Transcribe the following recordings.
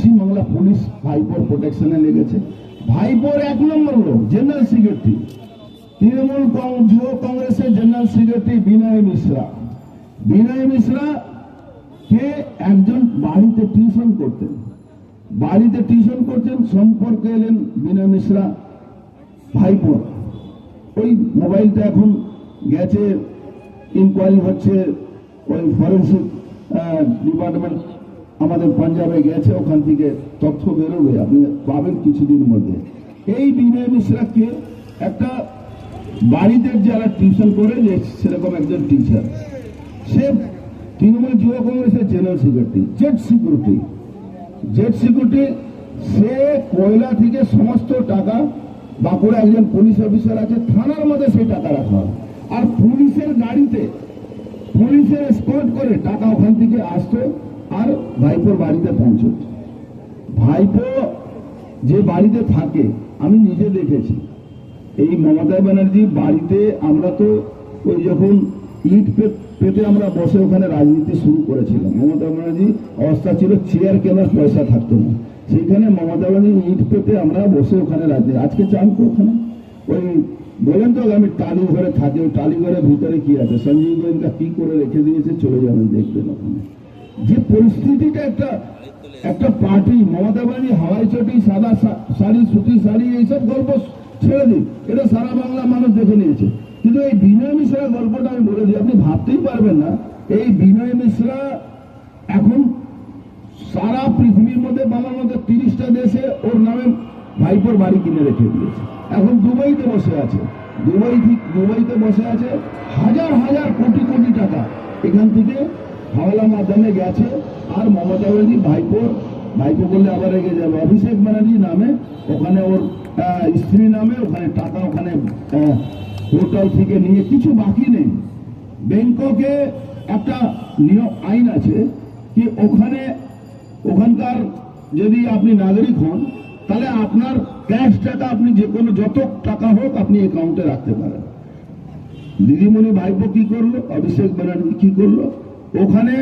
Paschimbangla police ভাইপোর প্রোটেকশনে লেগেছে। ভাইপোর এক নম্বর লোক জেনারেল সেক্রেটারি তৃণমূল যুব কংগ্রেসের জেনারেল সেক্রেটারি বিনয় মিশ্রা। বিনয় মিশ্রা কে একজন বাড়িতে টিউশন করতেন। বাড়িতে টিউশন করতেন, সম্পর্কে এলেন বিনয় মিশ্রা ভাইপোর। ওই মোবাইলটা এখন গেছে ইনকোয়ারি হচ্ছে ওই ফরেন্সিক ডিপার্টমেন্ট আমাদের পাঞ্জাবে গেছে, ওখান থেকে তথ্য বেরোবে। আপনি পাবেন কিছুদিন মধ্যে। এই বিনয় মিশ্রাকে একটা বাড়িতে যারা টিউশন করে, যে সেরকম একজন টিচার সে তৃণমূল যুব কংগ্রেসের general secretary Z security Z security সে কয়লা থেকে সমস্ত টাকা, বাঁকুড়া একজন পুলিশ অফিসার আছে, থানার মধ্যে সেই টাকা রাখা আর পুলিশের গাড়িতে, পুলিশের স্পট করে টাকা ওখান থেকে আসতো। আর ভাইপোর বাড়িতে পৌঁছত ভাইপো যে বাড়িতে থাকে, আমি নিজে দেখেছি। এই মমতা ব্যানার্জি বাড়িতে আমরা তো ওই যখন ইট পেতে আমরা বসে ওখানে রাজনীতি শুরু করেছিলাম। মমতা ব্যানার্জি অবস্থা ছিল চেয়ার কেনার পয়সা থাকতো না। সেখানে মমতা ব্যানার্জি ইট পেতে আমরা বসে ওখানে রাজনীতি, আজকে চান তো ওখানে। ওই বলেন তো আমি টালি ঘরে থাকি, ওই টালি ঘরের ভিতরে কি আছে? সঞ্জীব গোয়েঙ্কা কি করে রেখে দিয়েছে, চলে যাবেন দেখবেন ওখানে। যে পরিস্থিতিটা একটা একটা পার্টি, মমতা ব্যানার্জি, হাওয়াই চটি, সাদা শাড়ি, সুতি শাড়ি, এইসব গল্প ছেড়ে দিন। এটা সারা বাংলা মানুষ দেখে নিয়েছে। কিন্তু এই বিনয় মিশ্রা গল্পটা আমি বলে দিই, আপনি ভাবতেই পারবেন না। এই বিনয় মিশ্রা এখন সারা পৃথিবীর মধ্যে, বাংলার মধ্যে তিরিশটা দেশে ওর নামে ভাইপোর বাড়ি কিনে রেখে দিয়েছে। এখন দুবাইতে বসে আছে। দুবাই ঠিক দুবাইতে বসে আছে। হাজার হাজার কোটি কোটি টাকা। এখান থেকে হাওলা মাধ্যমে গেছে। আর মমতা ব্যানার্জি ভাইপোর ভাইপো বললে আবার রেগে যাবে। অভিষেক ব্যানার্জি নামে, ওখানে ওর স্ত্রী নামে, ওখানে টাকা ওখানে হোটেল থেকে নিয়ে কিছু বাকি নেই। ব্যাংককে একটা নিয়ম, আইন আছে কি ওখানে, ওখানকার যদি আপনি নাগরিক হন, তাহলে আপনার ক্যাশ টাকা আপনি যে কোনো যত টাকা হোক আপনি অ্যাকাউন্টে রাখতে পারেন। দিদিমণি ভাইপো কি করল? অভিষেক ব্যানার্জি কি করল? ওখানে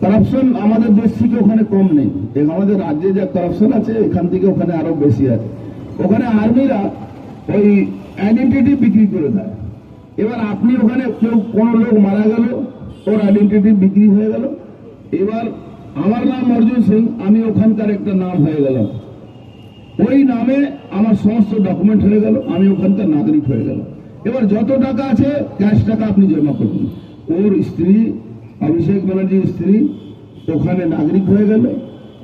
করাপশন আমাদের দেশ থেকে ওখানে কম নেই। আমাদের রাজ্যে যা করাপশন আছে, এখান থেকে ওখানে আরও বেশি আছে। ওখানে আর্মিরা ওই আইডেন্টিটি বিক্রি করে দেয়। এবার আপনি ওখানে কেউ কোনো লোক মারা গেল, ওর আইডেন্টিটি বিক্রি হয়ে গেল। এবার আমার নাম অর্জুন সিং, আমি ওখানকার একটা নাম হয়ে গেলাম। ওই নামে আমার সমস্ত ডকুমেন্ট হয়ে গেল, আমি ওখানকার নাগরিক হয়ে গেল এবার যত টাকা আছে ক্যাশ টাকা আপনি জমা করুন। ওর স্ত্রী, অভিষেক ব্যানার্জির স্ত্রী, ওখানে নাগরিক হয়ে গেল।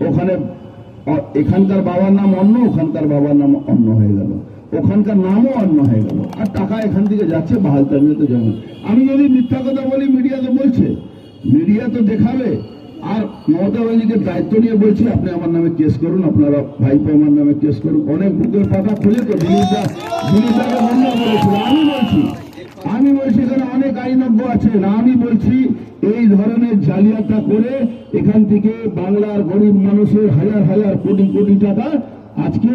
ওখানে এখানকার বাবার নাম অন্য, ওখানকার বাবার নাম অন্য হয়ে গেল। ওখানকার নামও অন্য হয়ে গেল। আর টাকা এখান থেকে যাচ্ছে তামিয়াতে জমা আমি যদি মিথ্যা কথা বলি মিডিয়া তো বলছে। মিডিয়া তো দেখাবে। আর মমতা ব্যানার্জিকে দায়িত্ব নিয়ে বলছি, আপনি আমার নামে কেস করুন, আপনারা ভাইপো আমার নামে কেস করুন। অনেক বুকের পাতা খুলে তো করেছিল। আমি বলছি আমি বলছি, এখানে অনেক আইনজ্ঞ আছেন আমি বলছি, এই ধরনের জালিয়াতা করে এখান থেকে বাংলার গরিব মানুষের হাজার হাজার কোটি কোটি টাকা আজকে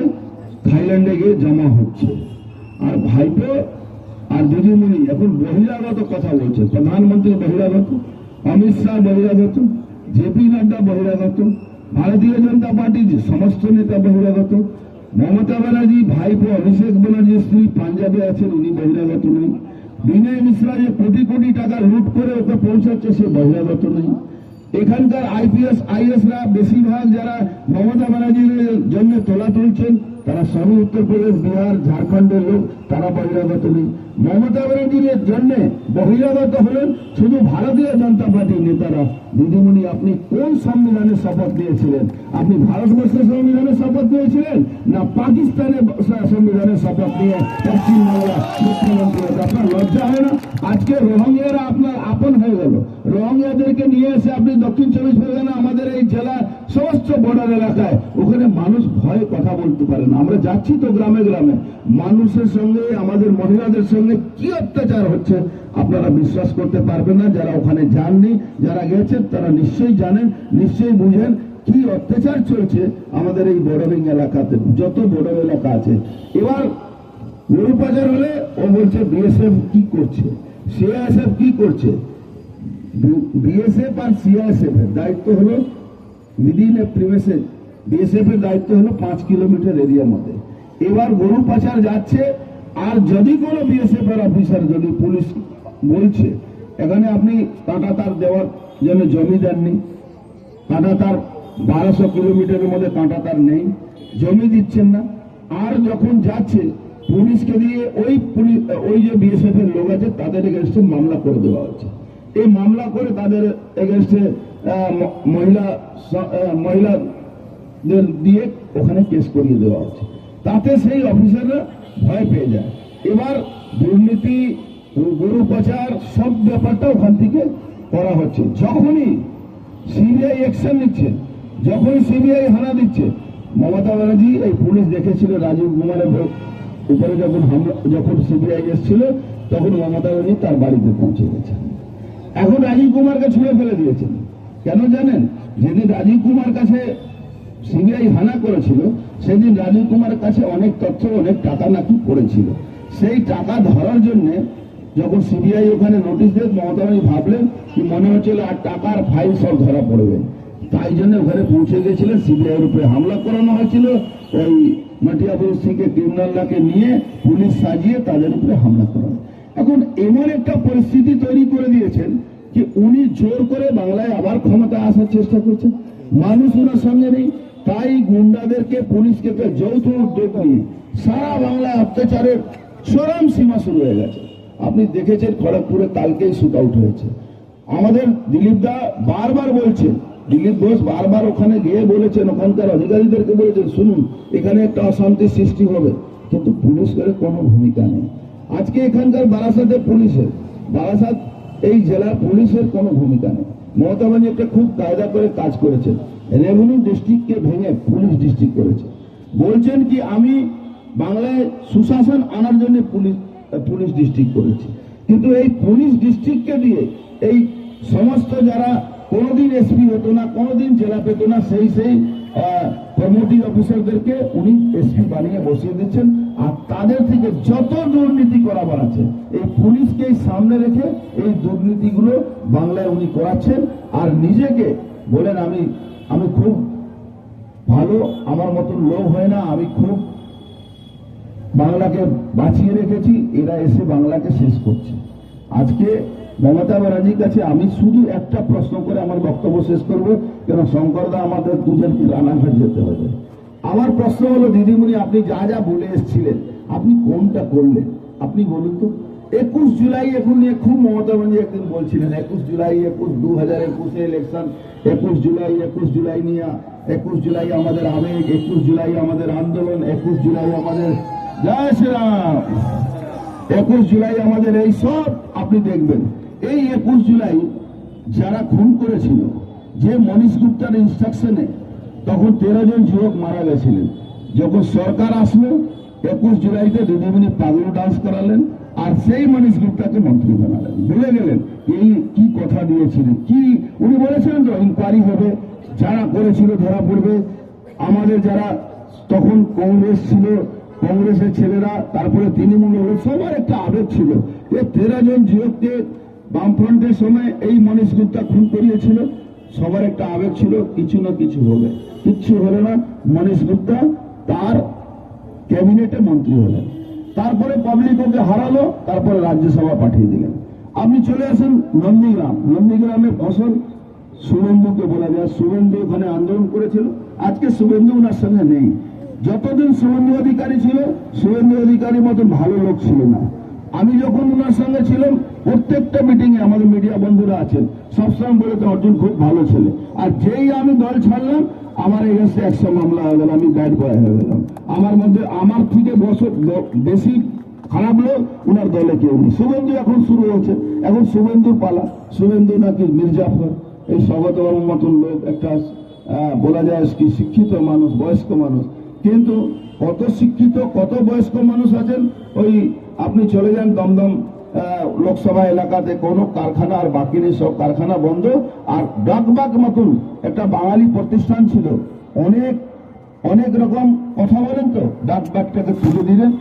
থাইল্যান্ডে গিয়ে জমা হচ্ছে। আর ভাইপো আর দিদিমণি, এখন বহিরাগত কথা বলছে। প্রধানমন্ত্রী বহিরাগত, অমিত শাহ বহিরাগত জেপি নাড্ডা বহিরাগত, ভারতীয় জনতা পার্টির সমস্ত নেতা বহিরাগত, মমতা ব্যানার্জি, ভাইপো, অভিষেক ব্যানার্জির স্ত্রী পাঞ্জাবে আছেন, উনি বহিরাগত নেই বিনয় মিশ্রা যে কোটি কোটি টাকা লুট করে ওকে পৌঁছাচ্ছে সে বহিরাগত নেই। এখানকার আইপিএস, আইএসরা বেশিরভাগ যারা মমতা ব্যানার্জির জন্য তোলা তুলছেন, তারা সবই উত্তরপ্রদেশ বিহার, ঝাড়খণ্ডের লোক, তারা বহিরাগত নেই। মমতা ব্যানার্জির জন্য বহিরাগত হলেন শুধু ভারতীয় জনতা পার্টির নেতারা। দিদিমণি, আপনি কোন সংবিধানের শপথ নিয়েছিলেন? আপনি ভারতবর্ষের সংবিধানের শপথ নিয়েছিলেন না পাকিস্তানের সংবিধানের শপথ নিয়ে পশ্চিমবাংলা মুখ্যমন্ত্রী? আপনার লজ্জা হয় না? আজকে রোহিঙ্গারা আপনার আপন হয়ে গেল। রোহিঙ্গাদেরকে নিয়ে এসে আপনি দক্ষিণ চব্বিশ পরগনা, আমাদের এই জেলার সমস্ত বর্ডার এলাকায়। ওখানে মানুষ ভয়ে কথা বলতে পারে না। আমরা যাচ্ছি তো গ্রামে গ্রামে। মানুষের সঙ্গে, আমাদের মহিলাদের সঙ্গে কি অত্যাচার হচ্ছে আপনারা বিশ্বাস করতে পারবেন না। যারা ওখানে যাননি, যারা গেছেন, তারা নিশ্চয়ই জানেন, নিশ্চয়ই বুঝেন কি অত্যাচার চলছে আমাদের এই বর্ডারিং এলাকাতে। যত বর্ডার এলাকা আছে। এবার গরু বাজার হলে ও বলছে বিএসএফ কি করছে? সিআইএসএফ কি করছে? বিএসএফ আর সিআইএসএফ এর দায়িত্ব হলো মিডিল এ বিএসএফ এর দায়িত্ব হলো পাঁচ কিলোমিটার এরিয়ার মধ্যে। এবার গরু পাচার যাচ্ছে, আর যদি কোনো বিএসএফ এর অফিসার যদি পুলিশ বলছে, এখানে আপনি টাটা তার দেওয়ার জন্য জমি দেননি কাঁটা তার বারোশো কিলোমিটারের মধ্যে কাঁটা তার নেই, জমি দিচ্ছেন না, আর যখন যাচ্ছে, পুলিশকে দিয়ে ওই পুলিশ, ওই যে বিএসএফ এর লোক আছে, তাদের এগেনস্টে মামলা করে দেওয়া হচ্ছে। এই মামলা করে তাদের এগেনস্টে মহিলা মহিলাদের দিয়ে ওখানে কেস করিয়ে দেওয়া হচ্ছে। তাতে সেই অফিসাররা ভয় পেয়ে যায়। এবার দুর্নীতি, গরু পাচার সব ব্যাপারটা ওখান থেকে করা হচ্ছে। যখনই সিবিআই অ্যাকশন নিচ্ছে, যখনই সিবিআই হানা দিচ্ছে, মমতা ব্যানার্জি, এই পুলিশ দেখেছিল রাজীব কুমারের উপরে যখন হামলা, যখন সিবিআই এসেছিল, তখন মমতা ব্যানার্জি তার বাড়িতে পৌঁছে গেছে। এখন রাজীব কুমারকে ছুঁড়ে ফেলে দিয়েছেন কেন জানেন? যেদিন রাজীব কুমার কাছে সিবিআই হানা করেছিল, সেদিন রাজীব কুমারের কাছে অনেক তথ্য, অনেক টাকা নাকি পড়েছিল। সেই টাকা ধরার জন্য যখন সিবিআই ওখানে নোটিশ দেয় মমতা ভাবলেন কি মনে হচ্ছিল আর টাকার ফাইল সব ধরা পড়বে। তাই জন্য ওখানে পৌঁছে গেছিলেন সিবিআই এর উপরে হামলা করানো হয়েছিল। ওই মাটিয়াবুর সিংকে ক্রিমিনালকে নিয়ে পুলিশ সাজিয়ে তাদের উপরে হামলা করানো এখন এমন একটা পরিস্থিতি তৈরি করে দিয়েছেন যে উনি জোর করে বাংলায় আবার ক্ষমতা আসার চেষ্টা করছেন। মানুষ ওনার সঙ্গে নেই। তাই গুন্ডাদেরকে, পুলিশকে যৌথ উদ্যোগ নিয়ে সারা বাংলায় অত্যাচারের চরম সীমা শুরু হয়ে গেছে। আপনি দেখেছেন খড়গপুরে কালকেই শুট আউট হয়েছে। আমাদের দিলীপ দা বারবার বলছে, দিলীপ ঘোষ বারবার ওখানে গিয়ে বলেছেন, ওখানকার অধিকারীদেরকে বলেছেন, শুনুন, এখানে একটা অশান্তির সৃষ্টি হবে। কিন্তু পুলিশের কোনো ভূমিকা নেই। আজকে এখানকার বারাসাতে পুলিশের, বারাসাত এই জেলার পুলিশের কোনো ভূমিকা নেই। মমতা ব্যানার্জি একটা খুব কায়দা করে কাজ করেছেন রেভিনিউ ডিস্ট্রিক্টকে ভেঙে পুলিশ ডিস্ট্রিক্ট করেছে। বলছেন কি, আমি বাংলায় সুশাসন আনার জন্য পুলিশ পুলিশ ডিস্ট্রিক্ট করেছি। কিন্তু এই পুলিশ ডিস্ট্রিক্টকে দিয়ে এই সমস্ত যারা কোনোদিন এসপি হতো না, কোনোদিন জেলা পেত না, সেই সেই প্রমোটিং অফিসারদেরকে উনি এসপি বানিয়ে বসিয়ে দিচ্ছেন আর তাদের থেকে যত দুর্নীতি করাবার আছে, এই পুলিশকেই সামনে রেখে এই দুর্নীতিগুলো বাংলায় উনি করাচ্ছেন। আর নিজেকে বলেন আমি আমি খুব ভালো, আমার মতন লোভ হয় না, আমি খুব বাংলাকে বাঁচিয়ে রেখেছি, এরা এসে বাংলাকে শেষ করছে। আজকে মমতা ব্যানার্জির কাছে আমি শুধু একটা প্রশ্ন করে আমার বক্তব্য শেষ করব, কেন শঙ্করদা আমাদের দুজনকে রানাঘাট যেতে হবে। আমার প্রশ্ন হলো, দিদিমণি, আপনি যা যা বলে এসেছিলেন, আপনি কোনটা করলেন? আপনি বলুন তো। একুশ জুলাই এখন নিয়ে খুব মমতা ব্যানার্জি একদিন বলছিলেন, একুশ জুলাই, একুশ দু হাজার একুশে ইলেকশন একুশ জুলাই একুশ জুলাই নিয়ে, একুশ জুলাই আমাদের আবেগ, একুশ জুলাই আমাদের আন্দোলন, একুশ জুলাই আমাদের জয় শ্রীরাম, একুশ জুলাই আমাদের এই সব আপনি দেখবেন। এই একুশ জুলাই যারা খুন করেছিল, যে মনীষ গুপ্তার ইনস্ট্রাকশনে তখন তেরো জন যুবক মারা গেছিলেন। যখন সরকার আসলো, একুশ জুলাইতে দিদিমণি পাগল ডান্স করালেন, আর সেই মনীষ গুপ্তাকে মন্ত্রী বানালেন। ভুলে গেলেন, এই কি কথা দিয়েছিলেন, কি? উনি বলেছিলেন তো ইনকোয়ারি হবে, যারা করেছিল ধরা পড়বে। আমাদের যারা তখন কংগ্রেস ছিল, কংগ্রেসের ছেলেরা, তারপরে তৃণমূল হলো, সবার একটা আবেগ ছিল। এ তেরো জন যুবককে বামফ্রন্টের সময় এই মনীষ গুপ্তা খুন করিয়েছিল। সবার একটা আবেগ ছিল, কিছু না কিছু হবে। কিচ্ছু হলো না, মনীষ গুপ্তা তার ক্যাবিনেটে মন্ত্রী হলেন। তারপরে পাবলিক ওকে হারালো, তারপরে রাজ্যসভা পাঠিয়ে দিলেন। আপনি চলে আসেন নন্দীগ্রাম। নন্দীগ্রামের ফসল শুভেন্দুকে বলা যায়। শুভেন্দু ওখানে আন্দোলন করেছিল। আজকে শুভেন্দু ওনার সঙ্গে নেই। যতদিন শুভেন্দু অধিকারী ছিল, শুভেন্দু অধিকারীর মতন ভালো লোক ছিল না। আমি যখন ওনার সঙ্গে ছিলাম প্রত্যেকটা মিটিং এ আমাদের মিডিয়া বন্ধুরা আছেন। সবসময় বলে তো অর্জুন খুব ভালো ছেলে। আর যেই আমি দল ছাড়লাম, আমার এগেন্সে একশো মামলা হয়ে গেল, আমি ব্যাড বয় হয়ে গেলাম। আমার মধ্যে, আমার থেকে বছর বেশি খারাপ লোক ওনার দলে কেউ নেই। শুভেন্দু এখন শুরু হয়েছে। এখন শুভেন্দুর পালা। শুভেন্দু নাকি মির্জাফর। এই স্বগত মতন লোক একটা বলা যায় কি, শিক্ষিত মানুষ, বয়স্ক মানুষ। কিন্তু কত শিক্ষিত, কত বয়স্ক মানুষ আছেন? ওই আপনি চলে যান দমদম লোকসভা এলাকাতে কোনো কারখানা আর বাকি নেই, সব কারখানা বন্ধ। আর ডাকবাক মতন একটা বাঙালি প্রতিষ্ঠান ছিল। অনেক অনেক রকম কথা বলেন তো ডাকবাকটাকে তুলে দিলেন।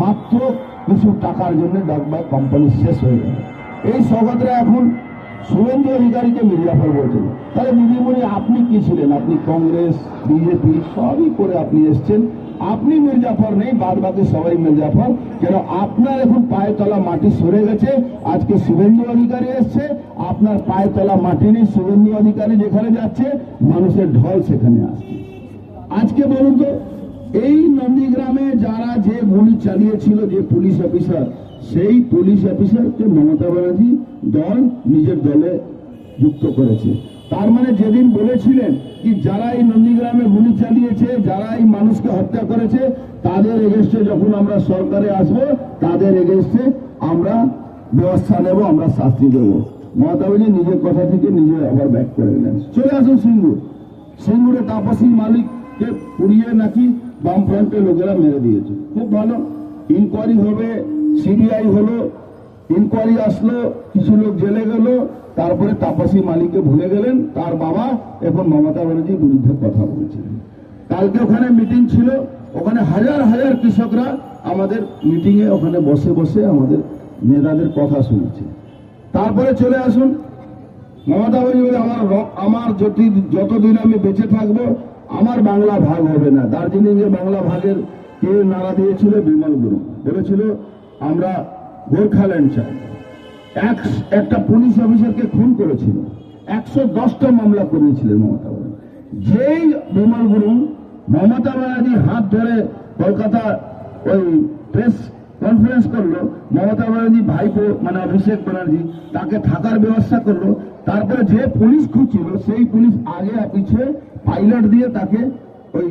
মাত্র কিছু টাকার জন্য ডাকবাক কোম্পানি শেষ হয়ে গেল। এই স্বগতরা এখন শুভেন্দু অধিকারীকে মির্জাফর বলছেন। তাহলে দিদিমণি, আপনি কি ছিলেন? আপনি কংগ্রেস, বিজেপি, সবই করে আপনি এসছেন। আপনি মির্জাফর নেই, বাদ বাকি সবাই মির্জাফর। কেন আপনার এখন পায়ে তলা মাটি সরে গেছে, আজকে শুভেন্দু অধিকারী এসছে, আপনার পায়ে তলা মাটি নেই, শুভেন্দু অধিকারী যেখানে যাচ্ছে, মানুষের ঢল সেখানে আসছে। আজকে বলুন তো, এই নন্দীগ্রামে যারা যে গুলি চালিয়েছিল, যে পুলিশ অফিসার, সেই পুলিশ অফিসারকে মমতা ব্যানার্জি দল, নিজের দলে যুক্ত করেছে। তার মানে যেদিন বলেছিলেন কি যারা এই নন্দীগ্রামে গুলি চালিয়েছে, যারা এই মানুষকে হত্যা করেছে, তাদের এগেনস্টে যখন আমরা সরকারে আসব, তাদের এগেনস্টে আমরা ব্যবস্থা নেব, আমরা শাস্তি দেবো। মমতা নিজের কথা থেকে নিজে আবার ব্যাক করে গেলেন চলে আসুন সিঙ্গুর। সিঙ্গুরে তাপসী মালিককে পুড়িয়ে নাকি বামফ্রন্টের লোকেরা মেরে দিয়েছে। খুব ভালো। ইনকোয়ারি হবে সিবিআই হলো ইনকোয়ারি আসলো, কিছু লোক জেলে গেল, তারপরে তাপসী মালিককে ভুলে গেলেন, তার বাবা এখন মমতা ব্যানার্জির বিরুদ্ধে কথা বলছিলেন। কালকে ওখানে মিটিং ছিল, ওখানে হাজার হাজার কৃষকরা আমাদের মিটিং এ ওখানে বসে বসে আমাদের নেতাদের কথা শুনেছে। তারপরে চলে আসুন, মমতা ব্যানার্জি আমার আমার যদি যতদিন আমি বেঁচে থাকব, আমার বাংলা ভাগ হবে না। দার্জিলিং এ বাংলা ভাগের কে নাড়া দিয়েছিল বিমল গুরু। বলেছিল, আমরা গোর্খাল্যান্ড। এক, একটা পুলিশ অফিসারকে খুন করেছিল। একশো দশটা মামলা করিয়েছিলেন মমতা ব্যানার্জি। যেই বিমল গুরু মমতা ব্যানার্জি হাত ধরে কলকাতা ওই প্রেস কনফারেন্স করল, মমতা ব্যানার্জি ভাইপো মানে অভিষেক ব্যানার্জি, তাকে থাকার ব্যবস্থা করল। তারপরে যে পুলিশ খুঁজছিল, সেই পুলিশ আগে আর পিছে পাইলট দিয়ে তাকে ওই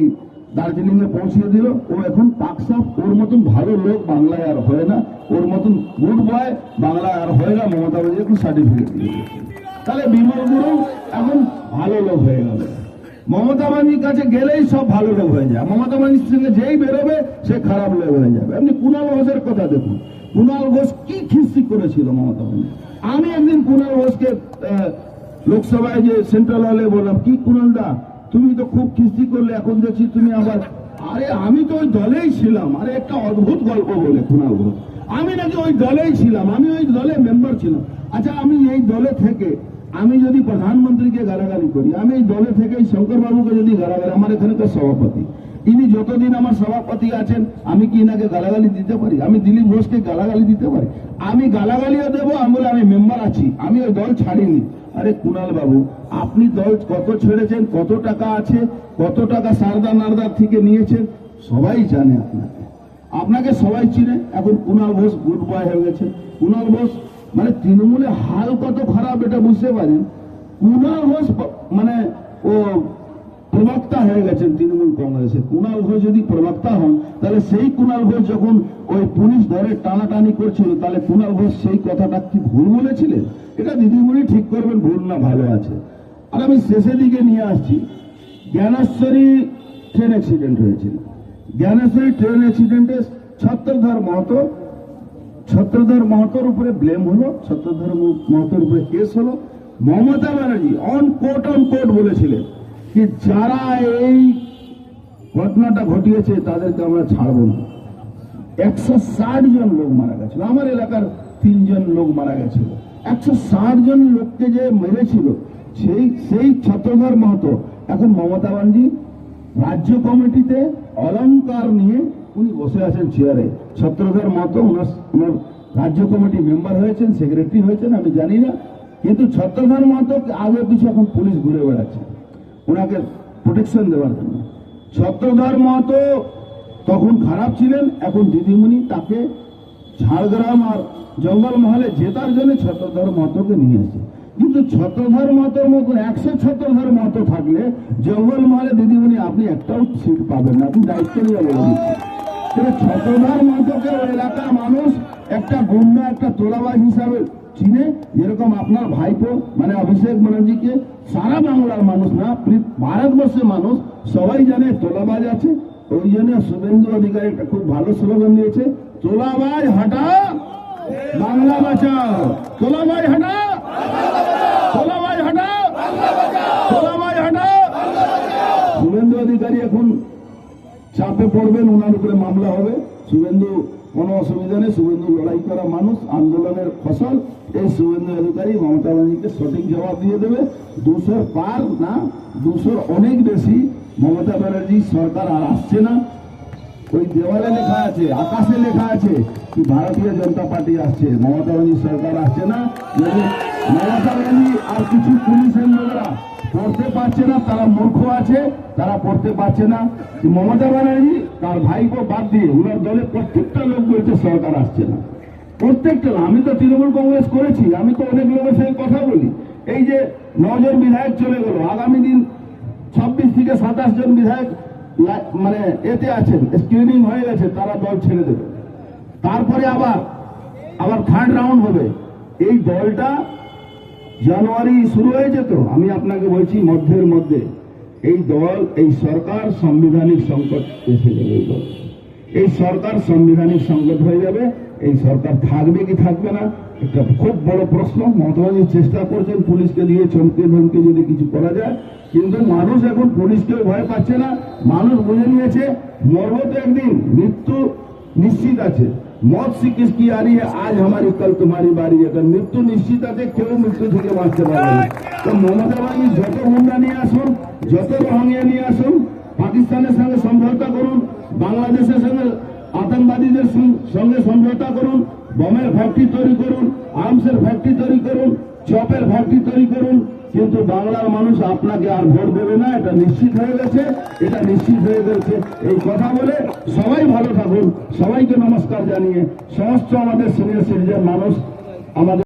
দার্জিলিং এ পৌঁছিয়ে দিল। ও এখন পাকসাপ ওর মতন ভালো লোক বাংলায় আর হয় না। ওর মতন গুড বয় বাংলা আর হয় না মমতা ব্যানার্জি সার্টিফিকেট। তাহলে বিমল গুরু এখন ভালো লোক হয়ে গেল। মমতা ব্যানার্জির কাছে গেলেই সব ভালো লোক হয়ে যায়। মমতা ব্যানার্জির সঙ্গে যেই বেরোবে, সে খারাপ লোক হয়ে যাবে। আপনি কুণাল ঘোষের কথা দেখুন। কুণাল ঘোষ কি খিস্তি করেছিল মমতা ব্যানার্জি আমি একদিন কুণাল ঘোষকে লোকসভায় যে সেন্ট্রাল হলে বললাম, কি কুণাল দা, তুমি তো খুব খিস্তি করলে, এখন দেখছি তুমি আবার আরে আমি তো ওই দলেই ছিলাম। আরে একটা অদ্ভুত গল্প বলে কুণাল ঘোষ। আমি নাকি ওই দলেই ছিলাম, আমি ওই দলে মেম্বার ছিলাম। আচ্ছা আমি এই দলে থেকে, আমি যদি প্রধানমন্ত্রীকে গালাগালি করি, আমি এই দলে থেকে এই শঙ্কর বাবুকে যদি গালাগালি, আমার এখানকার সভাপতি। ইনি যতদিন আমার সভাপতি আছেন, আমি কি ইনাকে গালাগালি দিতে পারি? আমি দিলীপ ঘোষকে গালাগালি দিতে পারি? আমি গালাগালিও দেবো, আমি বলে, আমি মেম্বার আছি, আমি ওই দল ছাড়িনি। আরে কুণাল বাবু, আপনি দল কত ছেড়েছেন, কত টাকা আছে, কত টাকা সারদা নারদার থেকে নিয়েছেন, সবাই জানে আপনাকে। আপনাকে সবাই চিনে। এখন কুণাল ঘোষ গুড বয় হয়ে গেছে। কুণাল ঘোষ মানে তৃণমূলে হাল কত খারাপ এটা বুঝতে পারেন। কুণাল ঘোষ মানে ও প্রবক্তা হয়ে গেছেন তৃণমূল কংগ্রেসে। কুণাল ঘোষ যদি প্রবক্তা হন, তাহলে সেই কুণাল ঘোষ যখন ওই পুলিশ ধরে টানাটানি করছিল, তাহলে কুণাল ঘোষ সেই কথাটা কি ভুল বলেছিলেন? এটা দিদিমণি ঠিক করবেন, ভুল না, ভালো আছে। আর আমি শেষের দিকে নিয়ে আসছি। জ্ঞানেশ্বরী ট্রেন অ্যাক্সিডেন্ট হয়েছিল। জ্ঞানেশ্বরী ট্রেন অ্যাক্সিডেন্টে ছত্রধর মাহাতো, ছত্রধর মাহাতোর উপরে ব্লেম হলো, ছত্রধর মাহাতোর উপরে কেস হলো। Mamata Banerjee on court on court বলেছিলেন কি যারা এই ঘটনাটা ঘটিয়েছে তাদেরকে আমরা ছাড়বো না। একশো ষাট জন লোক মারা গেছিল। আমার এলাকার তিনজন লোক মারা গেছিল। একশো ষাট জন লোককে যে মেরেছিল, সেই সেই ছত্রধর মাহাতো। এখন মমতা ব্যানার্জি রাজ্য কমিটিতে অলংকার নিয়ে উনি বসে আছেন চেয়ারে ছত্রধর মাহাতো ওনার রাজ্য কমিটি মেম্বার হয়েছেন সেক্রেটারি হয়েছেন, আমি জানি না। কিন্তু ছত্রধর মাহাতো আগে পিছু এখন পুলিশ ঘুরে বেড়াচ্ছে ওনাকে প্রোটেকশন দেওয়ার জন্য। ছত্রধর মাহাতো তখন খারাপ ছিলেন, এখন দিদিমণি তাকে ঝাড়গ্রাম আর জঙ্গল জঙ্গলমহলে জেতার জন্য ছত্রধর মাহাতোকে নিয়ে আসে কিন্তু ছত্রধর মাহাতোর মতো, একশো ছত্রধর মাহাতো থাকলে জঙ্গলমহলে দিদিমণি আপনি একটাও সিট পাবেন না, আপনি দায়িত্ব নিয়ে বলে দিচ্ছি কিন্তু ছত্রধর মাহাতোকে ওই এলাকার মানুষ একটা গুন্ডা একটা তোলাবাজ হিসাবে চিনে, যেরকম আপনার ভাইপো মানে অভিষেক ব্যানার্জিকে সারা বাংলার মানুষ না ভারতবর্ষের মানুষ সবাই জানে তোলাবাজ আছে, ওই জন্য শুভেন্দু অধিকারী একটা খুব ভালো স্লোগান দিয়েছে, তোলাবাজ হাটা, বাংলা বাঁচাও, তোলাবাজ হাটা। হাটা। শুভেন্দু অধিকারী এখন চাপে পড়বেন, ওনার উপরে মামলা হবে। শুভেন্দু, কোনো অসুবিধা নেই, শুভেন্দু লড়াই করা মানুষ, আন্দোলনের ফসল। এই শুভেন্দু অধিকারী মমতা ব্যানার্জিকে সঠিক জবাব দিয়ে দেবে। দুশোর পার না, দুশোর অনেক বেশি মমতা ব্যানার্জি সরকার আর আসছে না। ওই দেওয়ালে লেখা আছে, আকাশে লেখা আছে কি ভারতীয় জনতা পার্টি আসছে, মমতা ব্যানার্জি সরকার আসছে না? মমতা ব্যানার্জি আর কিছু পুলিশের লোকেরা পড়তে পারছে না, তারা মূর্খ আছে, তারা পড়তে পারছে না। মমতা ব্যানার্জি তার ভাইকে বাদ দিয়ে ওনার দলে প্রত্যেকটা লোক বলছে সরকার আসছে না। প্রত্যেকটা আমি তো তৃণমূল কংগ্রেস করেছি, আমি তো অনেক লোকের সঙ্গে কথা বলি। এই যে নজন বিধায়ক চলে গেল, আগামী দিন ছাব্বিশ থেকে সাতাশ জন বিধায়ক মানে এতে আছেন স্ক্রিনিং হয়ে গেছে, তারা দল ছেড়ে দেবে। তারপরে আবার আবার থার্ড রাউন্ড হবে। এই দলটা জানুয়ারি শুরু হয়েছে তো, আমি আপনাকে বলছি মধ্যের মধ্যে। এই দল, এই সরকার সাংবিধানিক সংকট এসে যাবে এই সরকার সাংবিধানিক সংকট হয়ে যাবে, এই সরকার থাকবে কি থাকবে না একটা খুব বড় প্রশ্ন মমতা ব্যানার্জি চেষ্টা করছেন পুলিশকে দিয়ে চমকে ধমকে যদি কিছু করা যায় কিন্তু মানুষ এখন পুলিশকেও ভয় পাচ্ছে না মানুষ বুঝে নিয়েছে মরব তো একদিন মৃত্যু নিশ্চিত আছে মত সে কিসকি आ रही है आज हमारी कल तुम्हारी बारी है মৃত্যু নিশ্চিত আছে কেউ মৃত্যু থেকে বাঁচতে পারবে না তো মমতা ব্যানার্জি যত গুন্ডা নিয়ে আসুন যত রোহিঙ্গা নিয়ে আসুন পাকিস্তানের সঙ্গে সমঝোতা করুন বাংলাদেশের সঙ্গে আতঙ্কবাদীদের সং- সঙ্গে সমঝোতা করুন বোমের ফ্যাক্টরি তৈরি করুন, আর্মসের ফ্যাক্টরি তৈরি করুন, চপের ফ্যাক্টরি তৈরি করুন, কিন্তু বাংলার মানুষ আপনাকে আর ভোট দেবে না, এটা নিশ্চিত হয়ে গেছে, এটা নিশ্চিত হয়ে গেছে। এই কথা বলে সবাই ভালো থাকুন, সবাইকে নমস্কার জানিয়ে, সমস্ত আমাদের সিনিয়র সিটিজেন মানুষ, আমাদের